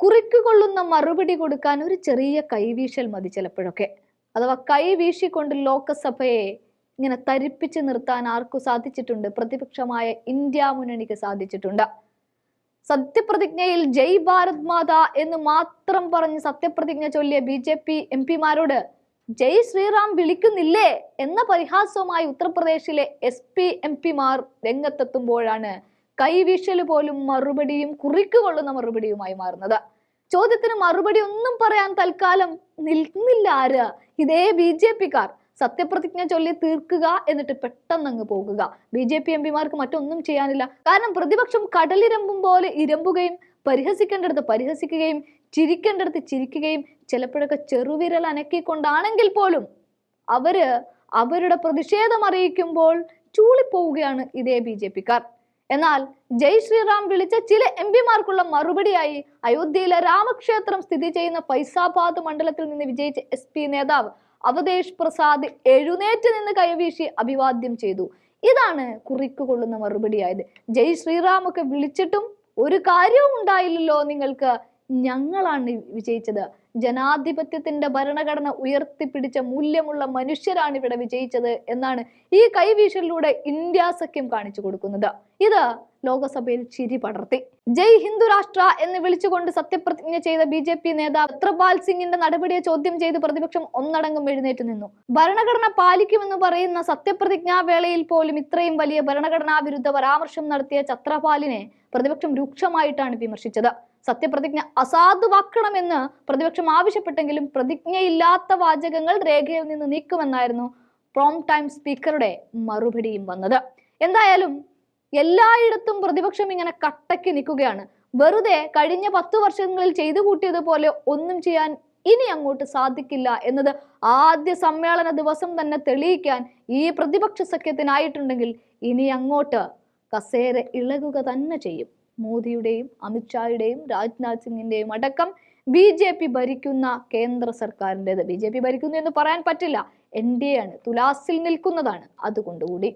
കുറിക്കുകൊള്ളുന്ന മറുപടി കൊടുക്കാൻ ഒരു ചെറിയ കൈവീശൽ മതി ചിലപ്പോഴൊക്കെ. അഥവാ കൈ വീശിക്കൊണ്ട് ലോക്സഭയെ ഇങ്ങനെ തരിപ്പിച്ച് നിർത്താൻ ആർക്കു സാധിച്ചിട്ടുണ്ട്? പ്രതിപക്ഷമായ ഇന്ത്യ മുന്നണിക്ക് സാധിച്ചിട്ടുണ്ട്. സത്യപ്രതിജ്ഞയിൽ ജയ് ഭാരത് മാത എന്ന് മാത്രം പറഞ്ഞ് സത്യപ്രതിജ്ഞ ചൊല്ലിയ ബി ജെ പി എം പിമാരോട് ജയ് ശ്രീറാം വിളിക്കുന്നില്ലേ? എന്ന പരിഹാസവുമായി ഉത്തർപ്രദേശിലെ എസ് പി എം പിമാർ രംഗത്തെത്തുമ്പോഴാണ് കൈവീശൽ പോലും മറുപടിയും കുറിക്കുകൊള്ളുന്ന മറുപടിയുമായി മാറുന്നത്. ചോദ്യത്തിന് മറുപടി ഒന്നും പറയാൻ തൽക്കാലം നിൽക്കുന്നില്ല ആര്? ഇതേ ബി ജെ പിക്കാർ. സത്യപ്രതിജ്ഞ ചൊല്ലി തീർക്കുക എന്നിട്ട് പെട്ടെന്ന് അങ്ങ് പോകുക. ബി ജെ പി എം പിമാർക്ക് മറ്റൊന്നും ചെയ്യാനില്ല. കാരണം പ്രതിപക്ഷം കടലിരമ്പും പോലെ ഇരമ്പുകയും പരിഹസിക്കേണ്ടടുത്ത് പരിഹസിക്കുകയും ചിരിക്കേണ്ടടുത്ത് ചിരിക്കുകയും ചിലപ്പോഴൊക്കെ ചെറുവിരൽ അനക്കിക്കൊണ്ടാണെങ്കിൽ പോലും അവർ അവരുടെ പ്രതിഷേധം അറിയിക്കുമ്പോൾ ചൂളിപ്പോവുകയാണ് ഇതേ ബി ജെ പിക്കാർ. എന്നാൽ ജയ് ശ്രീറാം വിളിച്ച ചില എം പിമാർക്കുള്ള മറുപടിയായി അയോധ്യയിലെ രാമക്ഷേത്രം സ്ഥിതി ചെയ്യുന്ന ഫൈസാബാദ് മണ്ഡലത്തിൽ നിന്ന് വിജയിച്ച എസ് പി നേതാവ് അവതേഷ് പ്രസാദ് എഴുന്നേറ്റ് നിന്ന് കൈവീശി അഭിവാദ്യം ചെയ്തു. ഇതാണ് കുറിക്കുകൊള്ളുന്ന മറുപടിയായത്. ജയ് ശ്രീറാം ഒക്കെ വിളിച്ചിട്ടും ഒരു കാര്യവും ഉണ്ടായില്ലല്ലോ നിങ്ങൾക്ക് ഞങ്ങളാണ് വിജയിച്ചത്. ജനാധിപത്യത്തിന്റെ ഭരണഘടന ഉയർത്തിപ്പിടിച്ച മൂല്യമുള്ള മനുഷ്യരാണ് ഇവിടെ വിജയിച്ചത് എന്നാണ് ഈ കൈവീശലിലൂടെ ഇന്ത്യ സഖ്യം കാണിച്ചു കൊടുക്കുന്നത്. ഇത് ലോകസഭയിൽ ചിരി പടർത്തി. ജയ് ഹിന്ദു രാഷ്ട്ര എന്ന് വിളിച്ചുകൊണ്ട് സത്യപ്രതിജ്ഞ ചെയ്ത ബി ജെ പി നേതാവ് ഛത്രപാൽ സിംഗിന്റെ നടപടിയെ ചോദ്യം ചെയ്ത് പ്രതിപക്ഷം ഒന്നടങ്കം എഴുന്നേറ്റ് നിന്നു. ഭരണഘടന പാലിക്കുമെന്ന് പറയുന്ന സത്യപ്രതിജ്ഞാ വേളയിൽ പോലും ഇത്രയും വലിയ ഭരണഘടനാ വിരുദ്ധ പരാമർശം നടത്തിയ ഛത്രപാലിനെ പ്രതിപക്ഷം രൂക്ഷമായിട്ടാണ് വിമർശിച്ചത്. സത്യപ്രതിജ്ഞ അസാധുവാക്കണമെന്ന് പ്രതിപക്ഷം ആവശ്യപ്പെട്ടെങ്കിലും പ്രതിജ്ഞയില്ലാത്ത വാചകങ്ങൾ രേഖയിൽ നിന്ന് നീക്കുമെന്നായിരുന്നു പ്രോം ടൈം സ്പീക്കറുടെ മറുപടിയും വന്നത്. എന്തായാലും എല്ലായിടത്തും പ്രതിപക്ഷം ഇങ്ങനെ കട്ടയ്ക്ക് നിൽക്കുകയാണ്. വെറുതെ കഴിഞ്ഞ പത്തു വർഷങ്ങളിൽ ചെയ്തു കൂട്ടിയതുപോലെ ഒന്നും ചെയ്യാൻ ഇനി അങ്ങോട്ട് സാധിക്കില്ല എന്നത് ആദ്യ സമ്മേളന ദിവസം തന്നെ തെളിയിക്കാൻ ഈ പ്രതിപക്ഷ സഖ്യത്തിനായിട്ടുണ്ടെങ്കിൽ ഇനി അങ്ങോട്ട് കസേര ഇളകുക തന്നെ ചെയ്യും. മോദിയുടെയും അമിത്ഷായുടെയും രാജ്നാഥ് സിംഗിന്റെയും അടക്കം ബി ജെ പി ഭരിക്കുന്ന കേന്ദ്ര സർക്കാരിന്റെത് ബി ജെ പി ഭരിക്കുന്നു എന്ന് പറയാൻ പറ്റില്ല. എൻ ഡി എ ആണ്. തുലാസിൽ നിൽക്കുന്നതാണ്. അതുകൊണ്ടുകൂടി